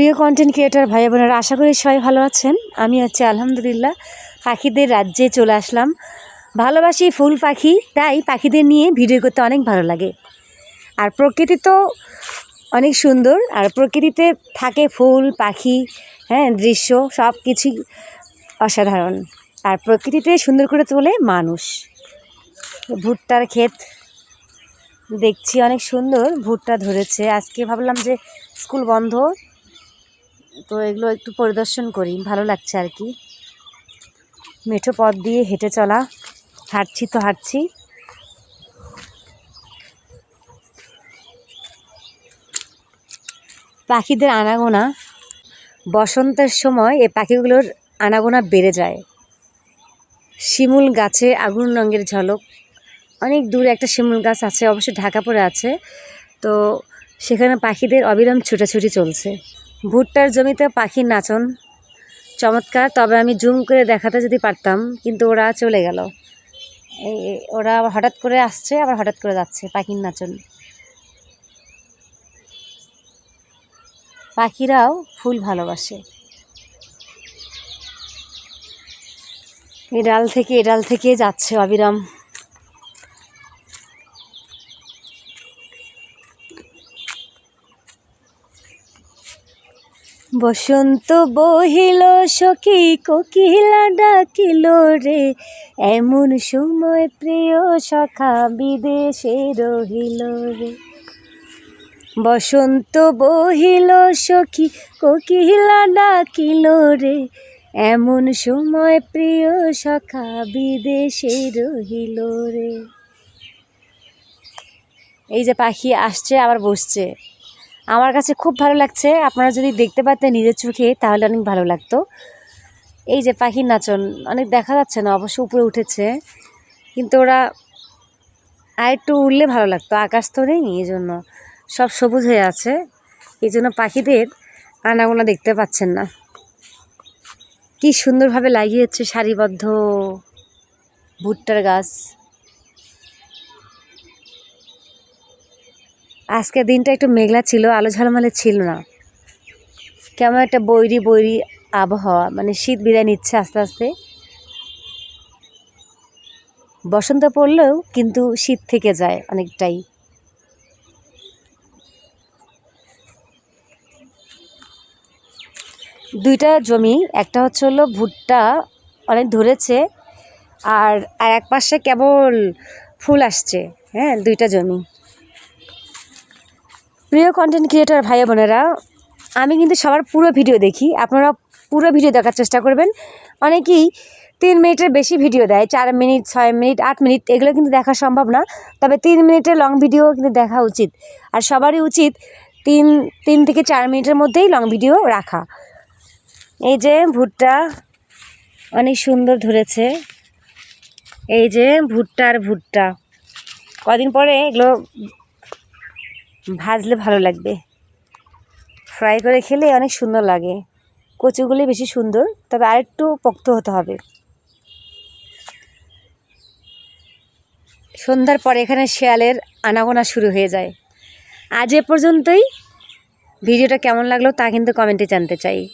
প্রিয় content creator ভাই বোনেরা, আশা করি সবাই ভালো আছেন। আমি হচ্ছে আলহামদুলিল্লাহ। পাখিদের রাজ্যে চলে আসলাম। ভালোবাসি ফুল পাখি, তাই পাখিদের নিয়ে ভিডিও করতে অনেক ভালো লাগে। আর প্রকৃতি তো অনেক সুন্দর, আর প্রকৃতিতে থাকে ফুল, পাখি হ্যাঁ দৃশ্য সব কিছুই অসাধারণ। আর প্রকৃতিতে সুন্দর করে তোলে মানুষ। ভুট্টার ক্ষেত দেখছি অনেক সুন্দর, ভুট্টা ধরেছে। আজকে ভাবলাম যে স্কুল বন্ধ তো এগুলো একটু পরিদর্শন করি, ভালো লাগছে আর কি। মেঠো পথ দিয়ে হেঁটে চলা, হাঁটছি তো হাঁটছি। পাখিদের আনাগোনা, বসন্তের সময় এ পাখিগুলোর আনাগোনা বেড়ে যায়। শিমুল গাছে আগুন রঙের ঝলক, অনেক দূরে একটা শিমুল গাছ আছে, অবশ্য ঢাকা পড়ে আছে। তো সেখানে পাখিদের অবিরাম ছুটাছুটি চলছে। ভুট্টার জমিতে পাখির নাচন। চমৎকার, তবে আমি জুম করে দেখাতে যদি পারতাম, কিন্তু ওরা চলে গেল। ওরা আবার হঠাৎ করে আসছে, আবার হঠাৎ করে যাচ্ছে, পাখির নাচন। পাখিরাও ফুল ভালোবাসে। এই ডাল থেকে, এ ডাল থেকে যাচ্ছে অবিরাম। বসন্ত বহিল, সখী কোকিলা ডাকিল রে। এমন সময় প্রিয় সখা বিদেশে রহিল রে। বসন্ত বহিল, সখী কোকিলা ডাকিল রে। এমন সময় প্রিয় সখা বিদেশে রহিল রে। এই যে পাখি আসছে, আবার বসছে। আমার কাছে খুব ভালো লাগছে। আপনারা যদি দেখতে পারতেন নিজের চোখে, তাহলে অনেক ভালো লাগতো। এই যে পাখির নাচন, অনেক দেখা যাচ্ছে না, অবশ্য উপরে উঠেছে। কিন্তু ওরা আর একটু উড়লে ভালো লাগতো, আকাশ তো নেই, এই জন্য সব সবুজ হয়ে আছে। এই জন্য পাখিদের আনাগোনা দেখতে পাচ্ছেন না। কি সুন্দরভাবে লাগিয়েছে সারিবদ্ধ ভুট্টার গাছ। আজকের দিনটা একটু মেঘলা ছিল, আলো ঝলমলে ছিল না। কেমন একটা বৈরি বৈরি আবহাওয়া মানে শীত বিদায় নিচ্ছে আস্তে আস্তে। বসন্ত পড়লেও কিন্তু শীত থেকে যায় অনেকটাই। দুইটা জমি, একটা হচ্ছে হলো ভুট্টা, অনেক ধরেছে, আর আর এক পাশে কেবল ফুল আসছে হ্যাঁ দুইটা জমি। প্রিয় কন্টেন্ট ক্রিয়েটর ভাই বোনেরা, আমি কিন্তু সবার পুরো ভিডিও দেখি। আপনারা পুরো ভিডিও দেখার চেষ্টা করবেন। অনেকেই তিন মিনিটের বেশি ভিডিও দেয়, চার মিনিট, ছয় মিনিট, আট মিনিট, এগুলো কিন্তু দেখা সম্ভব না। তবে তিন মিনিটের লং ভিডিও কিন্তু দেখা উচিত। আর সবারই উচিত তিন তিন থেকে চার মিনিটের মধ্যেই লং ভিডিও রাখা। এই যে ভুট্টা অনেক সুন্দর ধরেছে। এই যে ভুট্টা আর ভুট্টা। কদিন পরে এগুলো ভাজলে ভালো লাগবে। ফ্রাই করে খেলে অনেক সুন্দর লাগে। কচুগুলি বেশি সুন্দর, তবে আরেকটু পোক্ত হতে হবে। সন্ধ্যার পরে এখানে শেয়ালের আনাগোনা শুরু হয়ে যায়। আজ এ পর্যন্তই। ভিডিওটা কেমন লাগল তা কিন্তু কমেন্টে জানতে চাই।